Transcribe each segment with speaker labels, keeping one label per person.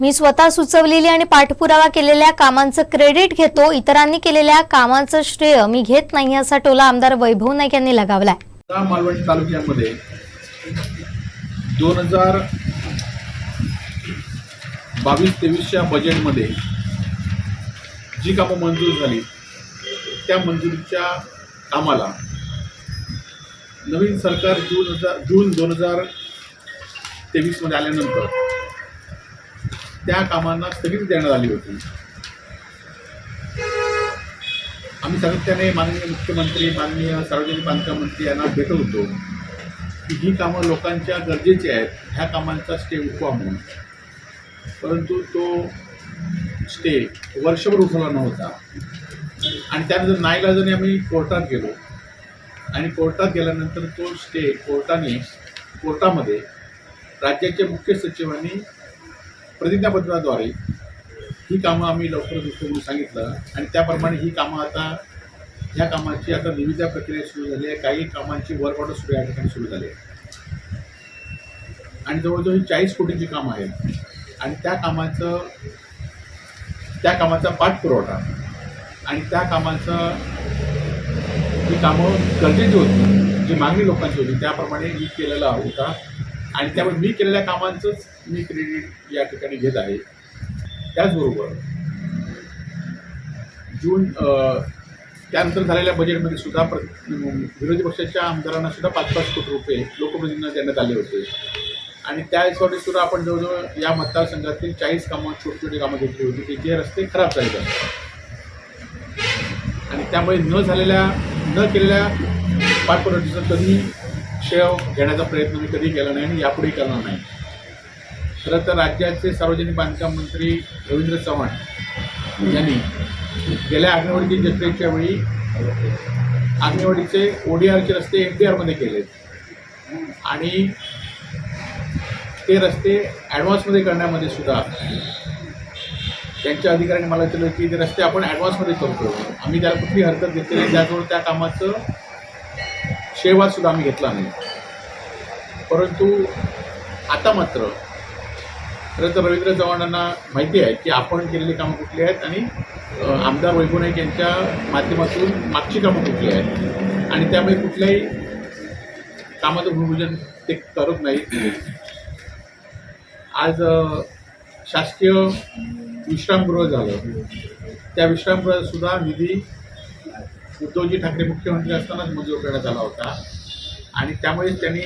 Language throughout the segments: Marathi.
Speaker 1: मी स्वतः सुचवलेली आणि पाठपुरावा केलेल्या कामांचं क्रेडिट घेतो इतरांनी केलेल्या कामांचं श्रेय मी घेत नाही असा टोला आमदार वैभव नाईक यांनी लगावलाय.
Speaker 2: या मालवण तालुक्यामध्ये दोन हजार बावीस तेवीसच्या बजेटमध्ये जी कामं मंजूर झाली त्या मंजुरीच्या कामाला नवीन सरकार जून हजार जून दोन हजार तेवीसमध्ये आल्यानंतर त्या कामांना स्थगिती देण्यात आली होती. आम्ही सातत्याने माननीय मुख्यमंत्री माननीय सार्वजनिक बांधकाम मंत्री यांना भेटत होतो की ही कामं लोकांच्या गरजेची आहेत ह्या कामांचा स्टे उठवा म्हणून. परंतु तो स्टे वर्षभर उठवला नव्हता. आणि त्यानंतर नाईलाजाने आम्ही कोर्टात गेलो आणि कोर्टात गेल्यानंतर तो स्टे कोर्टाने कोर्टामध्ये राज्याच्या मुख्य सचिवांनी प्रतिज्ञापत्राद्वारे ही कामं आम्ही लवकरच उठवू म्हणून सांगितलं आणि त्याप्रमाणे ही कामं आता ह्या कामाची आता निविदा प्रक्रिया सुरू झाली आहे. काही कामांची वर्क ऑर्डर सुरू या ठिकाणी सुरू झाली आहे आणि जवळजवळ ही चाळीस कोटींची कामं आहेत. आणि त्या कामाचं त्या कामाचा पाठपुरवठा आणि त्या कामाचं जी कामं गरजेची होती जी मागणी लोकांची होती त्याप्रमाणे मी केलेला होता. आणि त्यामुळे मी केलेल्या कामांचंच मी क्रेडिट या ठिकाणी घेत आहे. त्याचबरोबर जून त्यानंतर झालेल्या बजेटमध्ये सुद्धा प्र विरोधी पक्षाच्या आमदारांना सुद्धा पाच पाच कोटी रुपये लोकप्रतिनिधींना देण्यात आले होते. आणि त्या हिशोबाने सुद्धा आपण जवळजवळ या मतदारसंघातील चाळीस कामं छोटी छोटी कामं घेतली होती. की जे रस्ते खराब झाले आणि त्यामुळे न झालेल्या न केलेल्या पाठपुराव्याचं कधी शेव घेण्याचा प्रयत्न मी कधी केला नाही आणि यापुढे करणार नाही. खरं तर राज्याचे सार्वजनिक बांधकाम मंत्री रवींद्र चव्हाण यांनी गेल्या आंगणवाडीच्या जत्रेच्या वेळी आग्नेवाडीचे ओडीआरचे रस्ते एफ डी आरमध्ये केले आणि ते रस्ते ॲडव्हान्समध्ये करण्यामध्ये सुद्धा त्यांच्या अधिकाऱ्यांनी मला विचारलं की ते रस्ते आपण ॲडव्हान्समध्ये करतो. आम्ही त्याला कुठली हरकत घेतली नाही त्याजवळ त्या कामाचं शेवासुद्धा आम्ही घेतला नाही. परंतु आता मात्र खरं तर रवींद्र चव्हाणांना माहिती आहे की आपण केलेली कामं कुठली आहेत आणि आमदार वैभवनाईक यांच्या माध्यमातून मागची कामं कुठली आहेत. आणि त्यामुळे कुठल्याही कामाचं भूमिपूजन ते करत नाही आज शासकीय विश्रामगृह झालं. त्या विश्रामगृहात सुद्धा निधी उद्धवजी ठाकरे मुख्यमंत्री असतानाच मंजूर करण्यात आला होता. आणि त्यामुळे त्यांनी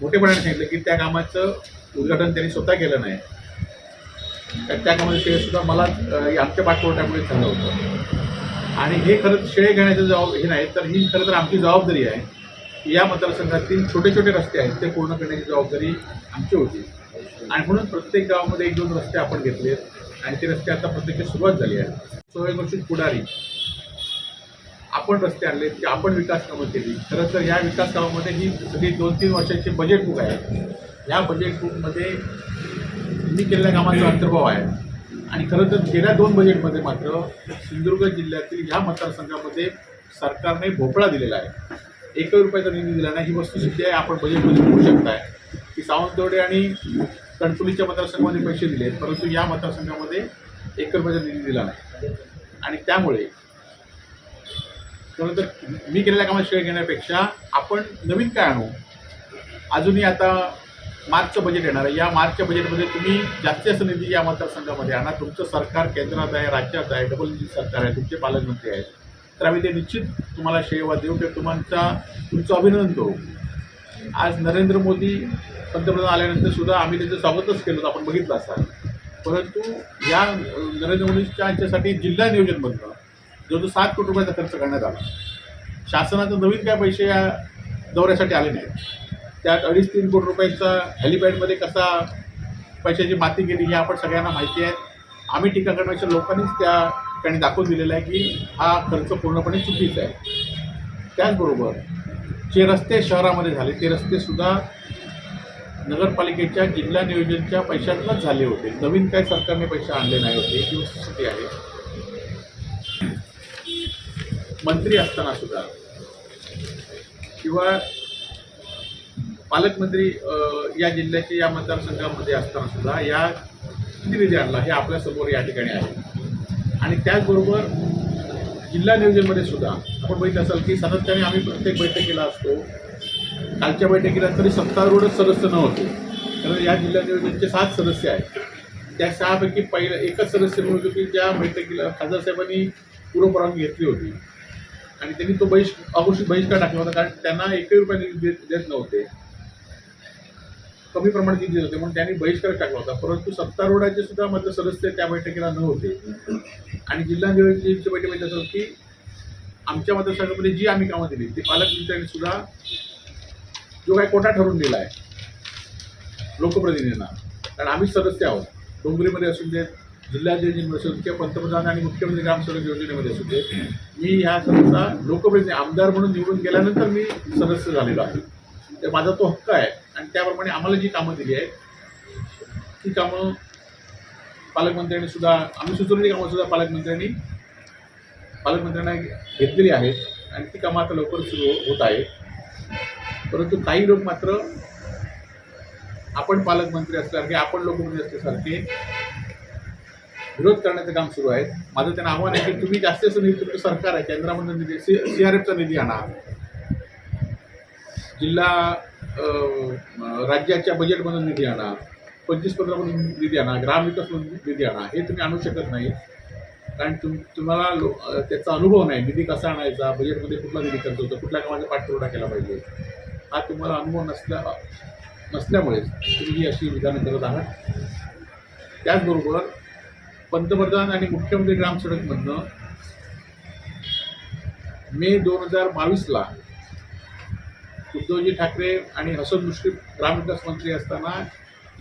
Speaker 2: मोठेपणाने सांगितलं की त्या कामाचं उद्घाटन त्यांनी स्वतः केलं नाही. तर त्या कामाचं श्रेय सुद्धा मला आमच्या पाठपुरवठ्यामुळे झालं होतं. आणि हे खरं श्रेय घेण्याचं जबाब हे नाही तर ही खरं तर आमची जबाबदारी आहे. की या मतदारसंघातील छोटे छोटे रस्ते आहेत ते पूर्ण करण्याची जबाबदारी आमची होती. आणि म्हणून प्रत्येक गावामध्ये एक दोन रस्ते आपण घेतलेत. आणि ते रस्ते आता प्रत्येक सुरुवात झाली आहे स्वयंघोषित पुढारी. आपण रस्ते आणले की आपण विकास कामं केली. खरं तर या विकास कामामध्ये ही सगळी दोन तीन वर्षाची बजेट बुक आहे. ह्या बजेट बुकमध्ये मी केलेल्या कामाचा अंतर्भाव आहे. आणि खरं तर गेल्या दोन बजेटमध्ये मात्र सिंधुदुर्ग जिल्ह्यातील ह्या मतदारसंघामध्ये सरकारने भोपळा दिलेला आहे. एकही रुपयाचा निधी दिला नाही. ही वस्तुस्थिती आहे. आपण बजेटमध्ये बघू शकताय. की सावंतवाडी आणि कणकुलीच्या मतदारसंघामध्ये पैसे दिले परंतु या मतदारसंघामध्ये एक रुपयाचा निधी दिला नाही. आणि त्यामुळे त्यानंतर तर मी केलेल्या कामात श्रेय घेण्यापेक्षा आपण नवीन काय आणू? अजूनही आता मार्चचं बजेट येणार आहे. या मार्चच्या बजेटमध्ये तुम्ही जास्तीत जास्त निधी या मतदारसंघामध्ये आणा. तुमचं सरकार केंद्रात आहे राज्यात आहे डबल इंजिन सरकार आहे तुमचे पालकमंत्री आहेत. तर आम्ही ते निश्चित तुम्हाला श्रेयवाद देऊ. किंवा तुमचा तुमचं अभिनंदन करू. आज नरेंद्र मोदी पंतप्रधान आल्यानंतर सुद्धा आम्ही त्याचं स्वागतच केलं होतं आपण बघितलं असाल. परंतु या नरेंद्र मोदींच्या यांच्यासाठी जिल्हा नियोजनमधनं जो जो सात कोटी रुपयाचा खर्च करण्यात आला. शासनाचं नवीन काय पैसे या दौऱ्यासाठी आले नाहीत. त्यात अडीच तीन कोटी रुपयाचा हेलिपॅडमध्ये कसा पैशाची माती गेली हे आपण सगळ्यांना माहिती आहे. आम्ही टीका करण्याच्या लोकांनीच त्या ठिकाणी दाखवून दिलेलं आहे की हा खर्च पूर्णपणे चुकीचा आहे. त्याचबरोबर जे रस्ते शहरामध्ये झाले. ते रस्तेसुद्धा नगरपालिकेच्या जिल्हा नियोजनच्या पैशातूनच झाले होते. नवीन काही सरकारने पैसे आणले नाही होते ही वस्तुस्थिती आहे. मंत्री असताना सुद्धा किंवा पालकमंत्री या जिल्ह्याचे या मतदारसंघामध्ये असताना सुद्धा या किती निधी आणला हे आपल्यासमोर या ठिकाणी आहे. आणि त्याचबरोबर जिल्हा नियोजनमध्ये सुद्धा आपण बघितलं असाल की सातत्याने आम्ही प्रत्येक बैठकीला असतो. कालच्या बैठकीला तरी सत्तारूढच सदस्य नव्हते. कारण या जिल्हा नियोजनचे सात सदस्य आहेत. त्या सहापैकी पहिलं एकच सदस्य म्हणून की ज्या बैठकीला खासदार साहेबांनी पूर्वपरवानगी घेतली होती. आणि त्यांनी तो बहिष् अघोषित बहिष्कार टाकला होता. कारण त्यांना एकही रुपया देत देत नव्हते. कमी प्रमाणात निधी होते म्हणून त्यांनी बहिष्कार टाकला होता. परंतु सत्तारूढाचे सुद्धा मधले सदस्य त्या बैठकीला नव्हते. आणि जिल्हा नियोजनची बैठक म्हणजे असं की आमच्या मतदारसंघामध्ये जी आम्ही कामं दिली ती पालकमंत्र्यांनी सुद्धा जो काही कोटा ठरवून दिला आहे लोकप्रतिनिधींना कारण आम्ही सदस्य आहोत. डोंगरीमध्ये असू देत जिल्हा असू किंवा पंतप्रधान आणि मुख्यमंत्री ग्रामसडक योजनेमध्ये असू देत मी ह्या सदस्या लोकप्रतिनिधी आमदार म्हणून निवडून गेल्यानंतर मी सदस्य झालेलो आहे. तर माझा तो हक्क आहे. त्याप्रमाणे आम्हाला जी कामं दिली आहेत ती कामं पालकमंत्र्यांनी सुद्धा आम्ही सुचवलेली कामं सुद्धा पालकमंत्र्यांनी पालकमंत्र्यांना घेतलेली आहेत आणि ती कामं आता लवकर सुरू होत आहेत. परंतु काही लोक मात्र आपण पालकमंत्री असल्यासारखे आपण लोकमंत्री असल्यासारखे विरोध करण्याचं काम सुरू आहे माझं त्यांना आव्हान आहे की तुम्ही जास्तीत जास्त निधी तुमचं सरकार आहे केंद्रामधून निधी सी सी आर एफचा निधी आणा. जिल्हा राज्याच्या बजेटमधून निधी आणा पंचवीस पंधरामधून निधी आणा ग्रामविकासमधून निधी आणा हे तुम्ही आणू शकत नाही. कारण तुम तुम्हाला लो त्याचा अनुभव नाही निधी कसा आणायचा बजेटमध्ये कुठला निधी खर्च होतो कुठल्या कामाचा पाठपुरवठा केला पाहिजे. हा तुम्हाला अनुभव नसल्या नसल्यामुळेच तुम्ही ही अशी विधानं करत आहात. त्याचबरोबर पंतप्रधान आणि मुख्यमंत्री ग्रामसडकमधनं मे दोन हजार बावीसला उद्धवजी ठाकरे आणि हसन मुश्रीफ ग्रामविकास मंत्री असताना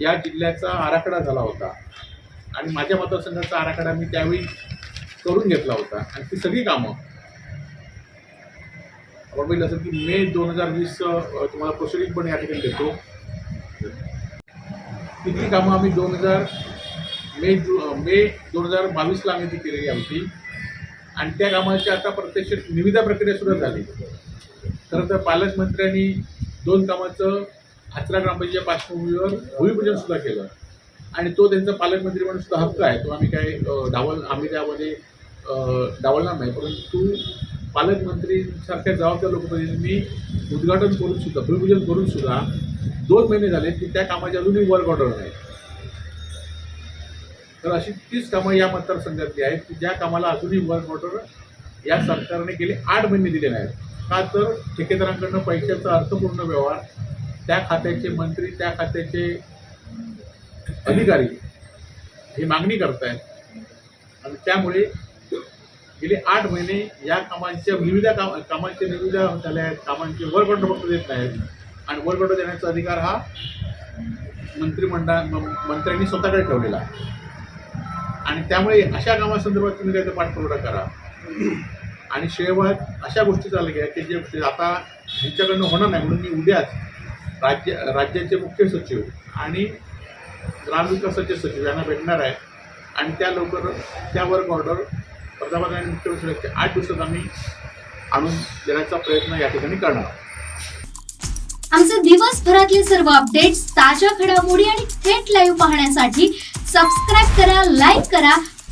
Speaker 2: या जिल्ह्याचा आराखडा झाला होता. आणि माझ्या मतदारसंघाचा आराखडा मी त्यावेळी करून घेतला होता. आणि ती सगळी कामं आपण बघितलं असेल की मे दोन हजार वीस तुम्हाला प्रोसिडिंग पण या ठिकाणी देतो. तिथली कामं आम्ही दोन हजार मे जु मे दोन हजार बावीसला आम्ही ती केलेली आमची. आणि त्या कामाची आता प्रत्यक्ष निविदा प्रक्रिया सुरू झाली. खरं तर पालकमंत्र्यांनी दोन कामाचं हाचरा ग्रामपंचायत पार्श्वभूमीवर भूमिपूजन सुद्धा केलं. आणि तो त्यांचा पालकमंत्री म्हणून सुद्धा हक्क आहे. तो आम्ही काय डावल आम्ही त्यामध्ये डावलणार नाही. परंतु पालकमंत्रीसारख्या जबाबदार लोकप्रतिनिधींनी उद्घाटन करून सुद्धा भूमिपूजन करून सुद्धा दोन महिने झाले की त्या कामाची अजूनही वर्क ऑर्डर नाही. तर अशी तीच कामं या मतदारसंघातली आहेत की ज्या कामाला अजूनही वर्क ऑर्डर या सरकारने गेले आठ महिने दिले नाहीत. का तर ठेकेदारांकडनं पैशाचा अर्थपूर्ण व्यवहार त्या खात्याचे मंत्री त्या खात्याचे अधिकारी ही मागणी करतायत. आणि त्यामुळे गेले आठ महिने या कामांच्या विविध काम कामांचे निविदा झाल्या आहेत कामांचे वर्क फक्त देत नाहीत आणि वर्क देण्याचा अधिकार हा मंत्रिमंडळ म- मंत्र्यांनी स्वतःकडे ठेवलेला आहे. आणि त्यामुळे अशा कामासंदर्भात तुम्ही काहीतरी पाठपुरवठा करा. आणि शेवट अशा गोष्टी चालल्या की जे आता ह्यांच्याकडनं होणार नाही. म्हणून मी उद्याच राज्य राज्याचे मुख्य सचिव आणि ग्रामविकासाचे सचिव यांना भेटणार आहे. आणि त्या लवकर त्या वर्क ऑर्डर पंतप्रधान आणि मुख्यमंत्री आठ दिवसात आम्ही आणून देण्याचा प्रयत्न या ठिकाणी करणार
Speaker 3: आमचे दिवसभरातले सर्व अपडेट्स ताज्या घडामोडी आणि थेट लाईव्ह पाहण्यासाठी सबस्क्राईब करा लाईक करा